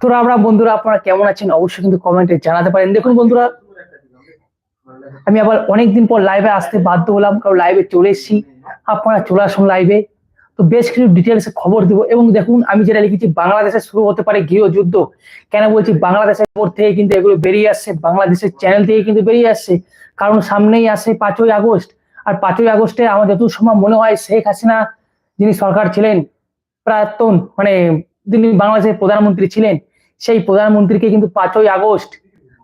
তো আমরা বন্ধুরা, আপনারা কেমন আছেন? অবশ্যই কিন্তু কমেন্টে জানাতে পারেন। দেখুন বন্ধুরা, আমি আবার অনেকদিন পর লাইভে আসতে বাধ্য হলাম, কারণ লাইভে চলে এসেছি। আপনারা চলে আসুন লাইভে তো বেশ কিছু ডিটেলস খবর দিব। এবং দেখুন, আমি যেটা লিখেছি, বাংলাদেশে শুরু হতে পারে গৃহযুদ্ধ কেন বলছি? বাংলাদেশের উপর থেকে কিন্তু এগুলো বেরিয়ে আসছে। বাংলাদেশের চ্যানেল থেকে কিন্তু বেরিয়ে আসছে। কারণ সামনেই আসে পাঁচই আগস্ট। আর পাঁচই আগস্টে আমার যতদূর সময় মনে হয়, শেখ হাসিনা যিনি সরকার ছিলেন, প্রাক্তন মানে যিনি বাংলাদেশের প্রধানমন্ত্রী ছিলেন সেই প্রধানমন্ত্রীকে কিন্তু পাঁচই আগস্ট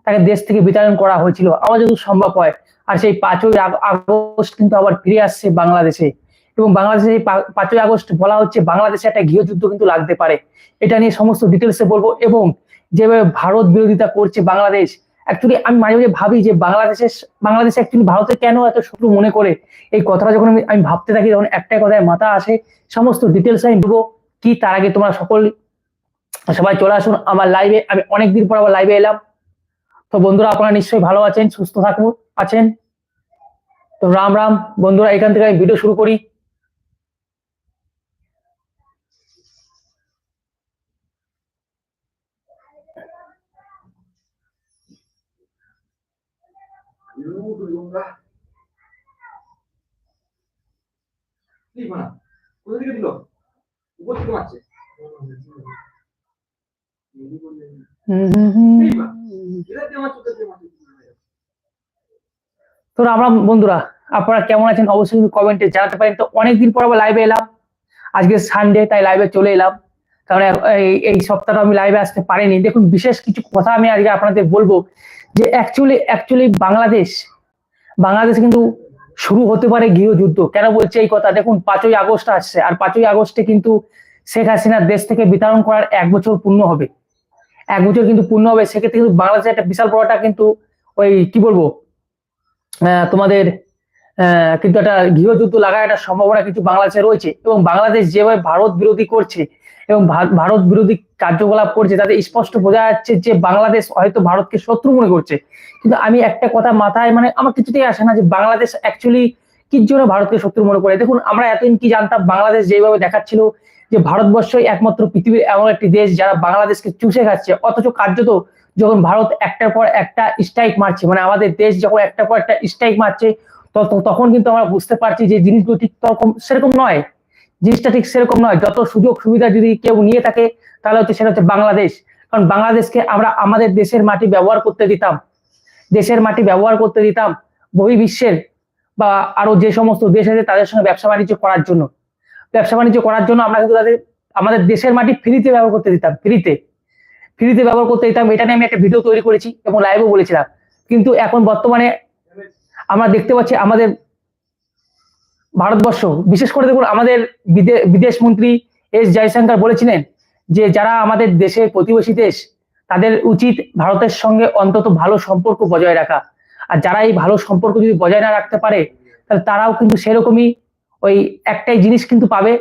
তাকে দেশ থেকে বিতাড়ন করা হয়েছিল। আমার যত সম্ভব হয়, আর সেই পাঁচই আগ- আগস্ট কিন্তু আবার ফিরে আসছে বাংলাদেশে। এবং বাংলাদেশে পাঁচই আগস্ট বলা হচ্ছে বাংলাদেশে একটা গৃহযুদ্ধ কিন্তু লাগতে পারে। এটা নিয়ে সমস্ত ডিটেলসে বলব। এবং যেভাবে ভারত বিরোধিতা করছে বাংলাদেশ অ্যাকচুয়ালি আমি মাঝে মাঝে ভাবি যে বাংলাদেশের বাংলাদেশে অ্যাকচুয়ালি ভারতে কেন এত শত্রু মনে করে? এই কথাটা যখন আমি আমি ভাবতে থাকি, তখন একটাই কথায় মাথা আসে। সমস্ত ডিটেলস আমি বলব, কি তার আগে তোমরা সকল সবাই চলে আসুন আমার লাইভে আমি অনেকদিন পর আবার লাইভে এলাম। তো বন্ধুরা, আপনারা নিশ্চয়ই ভালো আছেন, সুস্থ থাকুন আছেন। তো রাম রাম। বন্ধুরা, এখান থেকে আমি ভিডিও শুরু করি। কোথা থেকে দিল উপর থেকে মারছে এই মা, এরা দিয়ে মারছে, ওদের দিয়ে মারছে। তো রাম বন্ধুরা, আপনারা কেমন আছেন অবশ্যই কমেন্টে জানাতে পারেন। তো অনেকদিন পর আবার লাইভে এলাম। আজকে সানডে তাই লাইভে চলে এলাম। কারণ এই- এই সপ্তাহটা আমি লাইভে আসতে পারিনি। দেখুন, বিশেষ কিছু কথা আমি আজকে আপনাদের বলব যে অ্যাকচুয়ালি অ্যাকচুয়ালি বাংলাদেশ বাংলাদেশ কিন্তু শুরু হতে পারে গৃহযুদ্ধ। কেন বলছে এই কথা? দেখুন, পাঁচই আগস্ট আসছে। আর পাঁচই আগস্টে কিন্তু শেখ হাসিনার দেশ থেকে বিতরণ করার এক বছর পূর্ণ হবে। এক বছর কিন্তু পূর্ণ হবে, সেক্ষেত্রে কিন্তু বাংলাদেশের একটা বিশাল বড়টা কিন্তু ওই কি বলব? তোমাদের কিন্তু একটা গৃহযুদ্ধ লাগার একটা সম্ভাবনা কিন্তু বাংলাদেশে রয়েছে এবং বাংলাদেশ যেভাবে ভারত বিরোধী করছে এবং ভারত বিরোধী কার্যকলাপ করছে, তাতে স্পষ্ট বোঝা যাচ্ছে যে বাংলাদেশ হয়তো ভারতকে শত্রু মনে করছে। কিন্তু আমি একটা কথা মাথায় মানে আমার কিছুতেই আসে না যে বাংলাদেশ অ্যাকচুয়ালি কি জন্য ভারতকে শত্রু মনে করে? দেখুন, আমরা এতদিন কি জানতাম বাংলাদেশ যেভাবে দেখাচ্ছিল যে ভারতবর্ষই একমাত্র পৃথিবীর এমন একটি দেশ যারা বাংলাদেশকে চুষে খাচ্ছে, অথচ কার্যত যখন ভারত একটার পর একটা স্ট্রাইক মারছে মানে আমাদের দেশ যখন একটার পর একটা স্ট্রাইক মারছে তখন কিন্তু আমরা বুঝতে পারছি যে জিনিসগুলো ঠিক তরকম সেরকম নয়। জিনিসটা ঠিক সেরকম নয়। যত সুযোগ সুবিধা যদি কেউ নিয়ে থাকে, তাহলে হচ্ছে সেটা হচ্ছে বাংলাদেশ। কারণ বাংলাদেশকে আমরা আমাদের দেশের মাটি ব্যবহার করতে দিতাম। দেশের মাটি ব্যবহার করতে দিতাম। বহির্বিশ্বের বা আরও যে সমস্ত দেশ আছে তাদের সঙ্গে ব্যবসা বাণিজ্য করার জন্য। ব্যবসা বাণিজ্য করার জন্য আমরা কিন্তু তাদের, আমাদের দেশের মাটি ফ্রিতে ব্যবহার করতে দিতাম, ফ্রিতে। ফ্রিতে ব্যবহার করতে দিতাম, এটা নিয়ে আমি একটা ভিডিও তৈরি করেছি এবং লাইভও বলেছিলাম। কিন্তু এখন বর্তমানে আমরা দেখতে পাচ্ছি আমাদের ভারতবর্ষ, বিশেষ করে দেখুন আমাদের বিদে- বিদেশ মন্ত্রী এস জয়শঙ্কর বলেছিলেন যে যারা আমাদের দেশের প্রতিবেশী দেশ, তাদের উচিত ভারতের সঙ্গে অন্তত ভালো সম্পর্ক বজায় রাখা। আর যারা এই ভালো সম্পর্ক যদি বজায় না রাখতে পারে, তাহলে তারাও কিন্তু সেরকমই ওই একটাই জিনিস কিন্তু পাবে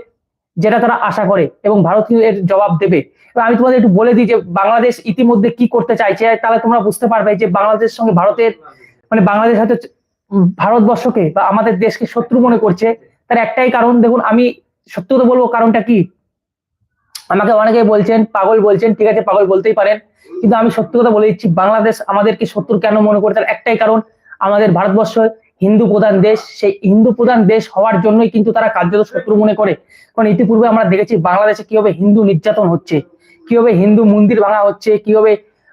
যেটা তারা আশা করে এবং ভারত কিন্তু এর জবাব দেবে। আমি তোমাদের একটু বলে দিই যে বাংলাদেশ ইতিমধ্যে কি করতে চাইছে, তাহলে তোমরা বুঝতে পারবে যে বাংলাদেশের সঙ্গে ভারতের মানে বাংলাদেশ হয়তো ভারতবর্ষকে বা আমাদের দেশকে শত্রু মনে করছে। তার একটাই কারণ, দেখুন, আমি সত্য বলব, কারণটা কি? আমাকে অনেকে বলছেন, পাগল বলছেন, ঠিক আছে, পাগল বলতেই পারেন। কিন্তু আমি সত্য কথা বলে দিচ্ছি, বাংলাদেশ আমাদেরকে শত্রু কেন মনে করে তার একটাই কারণ, আমাদের ভারতবর্ষ হিন্দু প্রধান দেশ। সেই হিন্দু প্রধান দেশ হওয়ার জন্যই কিন্তু তারা কার্যত শত্রু মনে করে। কারণ ইতিপূর্বে আমরা দেখেছি বাংলাদেশে কীভাবে হিন্দু নির্যাতন হচ্ছে, কীভাবে হিন্দু মন্দির ভাঙা হচ্ছে, কীভাবে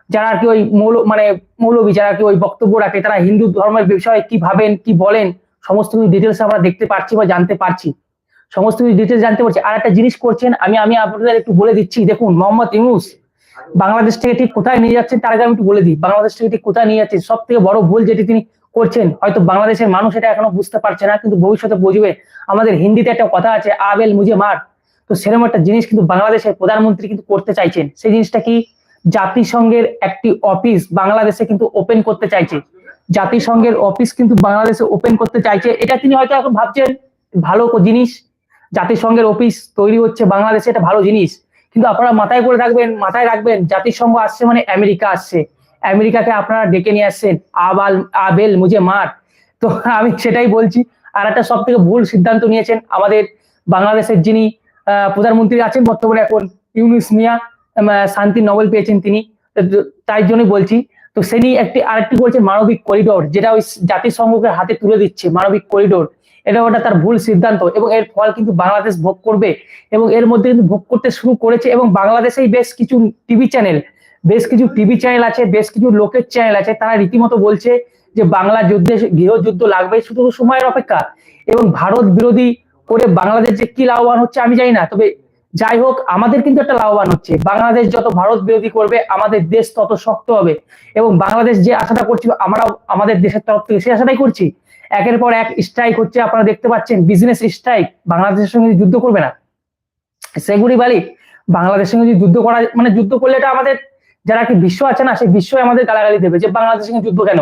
যারা কি ওই মৌল মানে মৌলবী, যারা কি ওই বক্তব্য রাখে, তারা হিন্দু ধর্মের বিষয়ে কি ভাবেন, কি বলেন, সমস্ত কিছু ডিটেলস আমরা দেখতে পারছি বা জানতে পারছি। সমস্ত কিছু ডিটেলস জানতে পারছি। আর একটা জিনিস করছেন, আমি আমি আপনাদের একটু বলে দিচ্ছি। দেখুন, মোহাম্মদ ইউনুস বাংলাদেশ থেকে ঠিক কোথায় নিয়ে যাচ্ছেন তার আগে আমি একটু বলে দিই। বাংলাদেশ থেকে ঠিক কোথায় নিয়ে যাচ্ছেন সব থেকে বড় ভুল যেটি তিনি করছেন, হয়তো বাংলাদেশের মানুষ এটা এখনও বুঝতে পারছে না, কিন্তু ভবিষ্যতে বুঝবে। আমাদের হিন্দিতে একটা কথা আছে, আবেল মুজে মার। তো সেরকম একটা জিনিস কিন্তু বাংলাদেশের প্রধানমন্ত্রী কিন্তু করতে চাইছেন। সেই জিনিসটা কি? জাতিসংঘের একটি অফিস বাংলাদেশে কিন্তু ওপেন করতে চাইছে। জাতিসংঘের অফিস কিন্তু বাংলাদেশে ওপেন করতে চাইছে। এটা তিনি হয়তো এখন ভাবছেন, ভালো জিনিস। জাতিসংঘের অফিস তৈরি হচ্ছে বাংলাদেশে, এটা ভালো জিনিস। কিন্তু আপনারা মাথায় করে রাখবেন, মাথায় রাখবেন, জাতিসংঘ আসছে মানে আমেরিকা আসছে। আমেরিকাকে আপনারা ডেকে নিয়ে আসছেন, আবাল, আবেল মুজে মার তো আমি সেটাই বলছি, আর একটা সব থেকে ভুল সিদ্ধান্ত নিয়েছেন আমাদের বাংলাদেশের যিনি প্রধানমন্ত্রী আছেন বর্তমানে এখন ইউনুস মিয়া শান্তি নোবেল পেয়েছেন তিনি। তাই জন্যই বলছি, তো সেনি একটি, আরেকটি বলছে মানবিক করিডোর, যেটা ওই জাতিসংঘকে হাতে তুলে দিচ্ছে, মানবিক করিডোর। এটা ওটা তার ভুল সিদ্ধান্ত এবং এর ফল কিন্তু বাংলাদেশ ভোগ করবে এবং এর মধ্যে কিন্তু ভোগ করতে শুরু করেছে এবং বাংলাদেশেই বেশ কিছু টিভি চ্যানেল বেশ কিছু টিভি চ্যানেল আছে, বেশ কিছু লোকের চ্যানেল আছে, তারা রীতিমতো বলছে যে বাংলা যুদ্ধে গৃহযুদ্ধ লাগবে শুধু সময়ের অপেক্ষা এবং ভারত বিরোধী করে বাংলাদেশ যে কি লাভবান হচ্ছে আমি জানি না, তবে যাই হোক, আমাদের কিন্তু একটা লাভবান হচ্ছে। বাংলাদেশ যত ভারত বিরোধী করবে, আমাদের দেশ তত শক্ত হবে এবং বাংলাদেশ যে আশাটা করছিল, আমরাও আমাদের দেশের তরফ থেকে সেই আশাটাই করছি। একের পর এক স্ট্রাইক হচ্ছে, আপনারা দেখতে পাচ্ছেন বিজনেস স্ট্রাইক বাংলাদেশের সঙ্গে যুদ্ধ করবে না। সেগুড়ি বালি, বাংলাদেশের সঙ্গে যদি যুদ্ধ করা মানে যুদ্ধ করলে এটা আমাদের, যারা কি বিশ্ব আছে না, সেই বিশ্বই আমাদের গালাগালি দেবে যে বাংলাদেশের সঙ্গে যুদ্ধ কেন?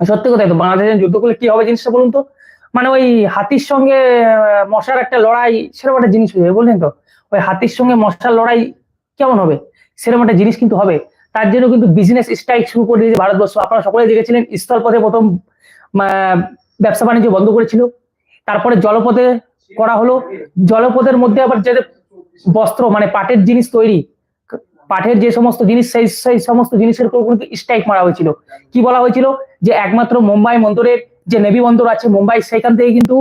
সত্যি কথাই তো, বাংলাদেশের যুদ্ধ করলে কি হবে জিনিসটা বলুন তো? মানে ওই হাতির সঙ্গে মশার একটা লড়াই, সেরকম একটা জিনিস হয়ে যাবে বললেন তো? ওই হাতির সঙ্গে মশার লড়াই কেমন হবে? সেরকম একটা জিনিস কিন্তু হবে। তার জন্য কিন্তু বিজনেস স্ট্রাইক শুরু করে দিয়েছে ভারতবর্ষ। আপনারা সকলে দেখেছিলেন, স্থলপথে প্রথম ব্যবসা বাণিজ্য বন্ধ করেছিল। তারপরে জলপথে করা হলো। জলপথের মধ্যে আবার যে বস্ত্র মানে পাটের জিনিস তৈরি, পাটের যে সমস্ত জিনিস, সেই সেই সমস্ত জিনিসের উপর কিন্তু স্ট্রাইক মারা হয়েছিল। কি বলা হয়েছিল? যে একমাত্র মুম্বাই বন্দরের যে নেভি বন্দর আছে মুম্বাই সেখান থেকে কিন্তু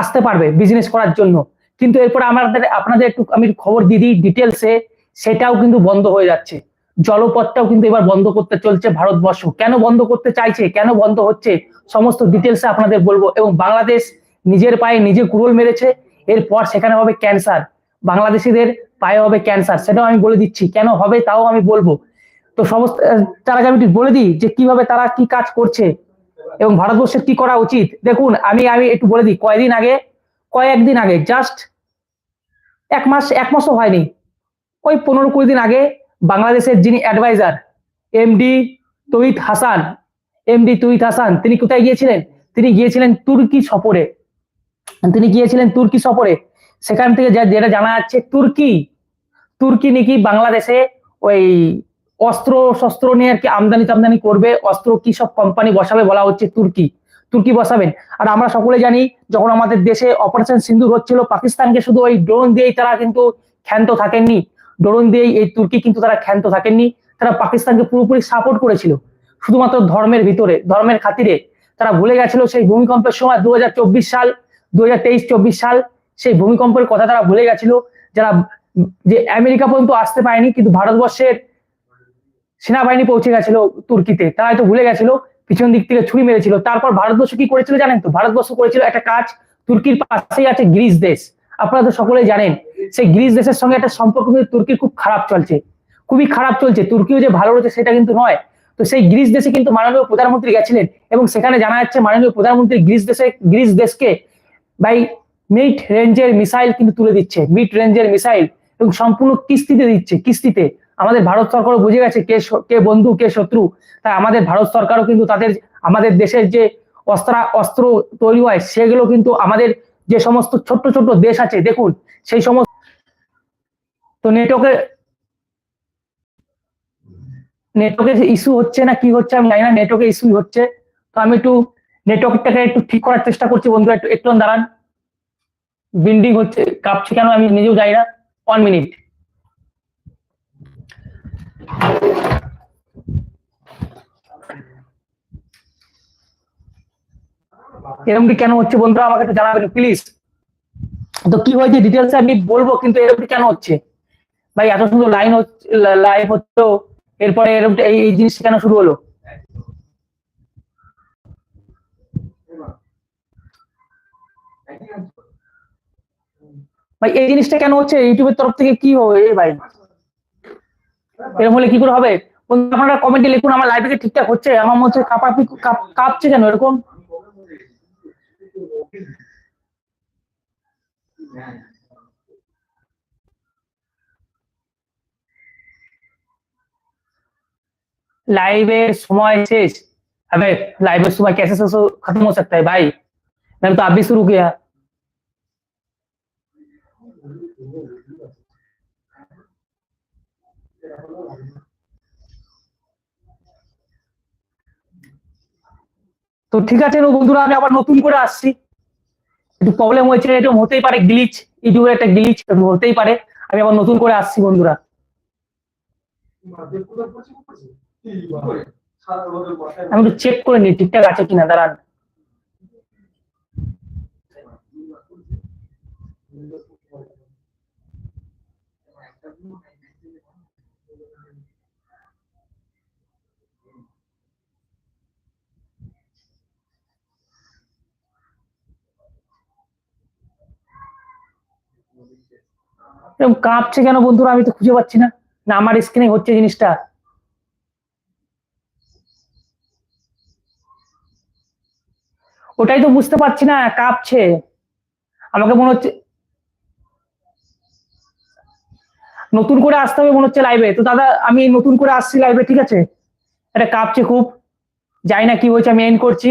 আসতে পারবে বিজনেস করার জন্য। কিন্তু এরপরে আমাদের, আপনাদের একটু আমি খবর দিয়ে দিই ডিটেলসে সেটাও কিন্তু বন্ধ হয়ে যাচ্ছে। জলপথটাও কিন্তু এবার বন্ধ করতে চলছে ভারতবর্ষ। কেন বন্ধ করতে চাইছে? কেন বন্ধ হচ্ছে? সমস্ত ডিটেলসে আপনাদের বলব। এবং বাংলাদেশ নিজের পায়ে নিজে কুড়োল মেরেছে। এরপর সেখানে হবে ক্যান্সার বাংলাদেশিদের পায়ে হবে ক্যান্সার সেটাও আমি বলে দিচ্ছি। কেন হবে তাও আমি বলব। তো সমস্ত তার আমি বলে দিই যে কীভাবে তারা কি কাজ করছে এবং ভারতবর্ষের কি করা উচিত। দেখুন, আমি আমি একটু বলে দিই। কয়দিন আগে, কয়েকদিন আগে জাস্ট এক মাস, এক মাসও হয়নি। ওই পনেরো কুড়ি দিন আগে বাংলাদেশের যিনি adviser MD Tahid Hasan MD Tahid Hasan, তিনি কোথায় গিয়েছিলেন? তিনি গিয়েছিলেন তুর্কি সফরে। তিনি গিয়েছিলেন তুর্কি সফরে। সেখান থেকে যেটা জানা যাচ্ছে তুর্কি। তুর্কি নাকি বাংলাদেশে ওই অস্ত্র, শস্ত্র নিয়ে আর কি আমদানি টামদানি করবে, অস্ত্র কি সব কোম্পানি বসাবে বলা হচ্ছে তুর্কি। তুর্কি বসাবেন। আর আমরা সকলে জানি, যখন আমাদের দেশে অপারেশন সিন্ধুর হচ্ছিল, পাকিস্তানকে শুধু ওই ড্রোন দিয়েই তারা কিন্তু ক্ষান্ত থাকেননি। ড্রোন দিয়েই এই তুর্কি কিন্তু তারা ক্ষান্ত থাকেননি, তারা পাকিস্তানকে পুরোপুরি সাপোর্ট করেছিল। শুধুমাত্র ধর্মের ভিতরে, ধর্মের খাতিরে। তারা ভুলে গেছিল সেই ভূমিকম্পের সময় দু হাজার চব্বিশ সাল দু চব্বিশ সাল সেই ভূমিকম্পের কথা তারা ভুলে গেছিল। যারা যে আমেরিকা পর্যন্ত আসতে পারেনি, কিন্তু ভারতবর্ষের সেনাবাহিনী পৌঁছে গেছিল তুর্কিতে। তারা হয়তো ভুলে গেছিল, পিছন দিক থেকে ছুরি মেরেছিল। তারপর ভারতবর্ষ কি করেছিল জানেন তো? ভারতবর্ষ করেছিল একটা কাজ, তুর্কির পাশেই আছে গ্রিস দেশ। আপনারা তো সকলেই জানেন সেই গ্রিস দেশের সঙ্গে একটা সম্পর্ক কিন্তু তুর্কির খুব খারাপ চলছে। খুবই খারাপ চলছে। তুর্কিও যে ভালো রয়েছে সেটা কিন্তু নয়। তো সেই গ্রিস দেশে কিন্তু মাননীয় প্রধানমন্ত্রী গেছিলেন এবং সেখানে জানা যাচ্ছে মাননীয় প্রধানমন্ত্রী গ্রিস দেশে, গ্রিস দেশকে বাই মিড রেঞ্জের মিসাইল কিন্তু তুলে দিচ্ছে। মিড রেঞ্জের মিসাইল এবং সম্পূর্ণ কিস্তিতে দিচ্ছে, কিস্তিতে। আমাদের ভারত সরকারও বুঝে গেছে কে কে বন্ধু, কে শত্রু। তাই আমাদের ভারত সরকারও কিন্তু তাদের, আমাদের দেশের যে অস্ত্র অস্ত্র তৈরি হয়, সেগুলো কিন্তু আমাদের যে সমস্ত ছোট্ট ছোট্ট দেশ আছে, দেখুন, সেই সমস্ত তো নেটওয়ার্কের নেটওয়ার্কের ইস্যু হচ্ছে না কি হচ্ছে আমি জানি না নেটওয়ার্কের ইস্যু হচ্ছে। তো আমি একটু নেটওয়ার্কটাকে একটু ঠিক করার চেষ্টা করছি বন্ধুরা, একটু একটু দাঁড়ান। বিল্ডিং হচ্ছে, কাঁপছে কেন আমি নিজেও জানি না। ওয়ান মিনিট কেন হচ্ছে বন্ধুরা? আমাকে একটু জানাবেন প্লিজ তো কি হয়েছে? ডিটেলস আমি বলব, কিন্তু এরকমটি কেন হচ্ছে? ভাই, এত সুন্দর লাইন লাইভ হচ্ছে এরপরে এরকম এই জিনিসটা কেন শুরু হলো? ভাই, এই জিনিসটা কেন হচ্ছে? ইউটিউবের তরফ থেকে কি হবে? ভাই এরকম হলে কি করে হবে? আপনারা কমেন্টে লিখুন, আমার লাইভে ঠিকঠাক হচ্ছে? আমার মধ্যে কাঁপাপি কাঁপ- কাঁপছে কেন এরকম? लाइव समय शेष अबे लाइव समय कैसे से से खत्म हो सकता है भाई मैंने तो अभी शुरू किया তো ঠিক আছে বন্ধুরা আমি আবার নতুন করে আসছি একটু প্রবলেম হয়েছে এরকম হতেই পারে গ্লিচ ইউটিউবের একটা গ্লিচ হতেই পারে আমি আবার নতুন করে আসছি বন্ধুরা আমি একটু চেক করে নিই, ঠিকঠাক আছে কিনা, দাঁড়ান। কাঁপছে কেন বন্ধুরা? আমি তো খুঁজে পাচ্ছি না। না, আমার স্ক্রিনে হচ্ছে জিনিসটা। ওটাই তো বুঝতে পারছি না, কাঁপছে। আমাকে মনে হচ্ছে নতুন করে আসতে হবে মনে হচ্ছে লাইভে তো দাদা, আমি নতুন করে আসছি লাইভে ঠিক আছে? এটা কাঁপছে খুব। জানি না কি হয়েছে, আমি এন্ড করছি।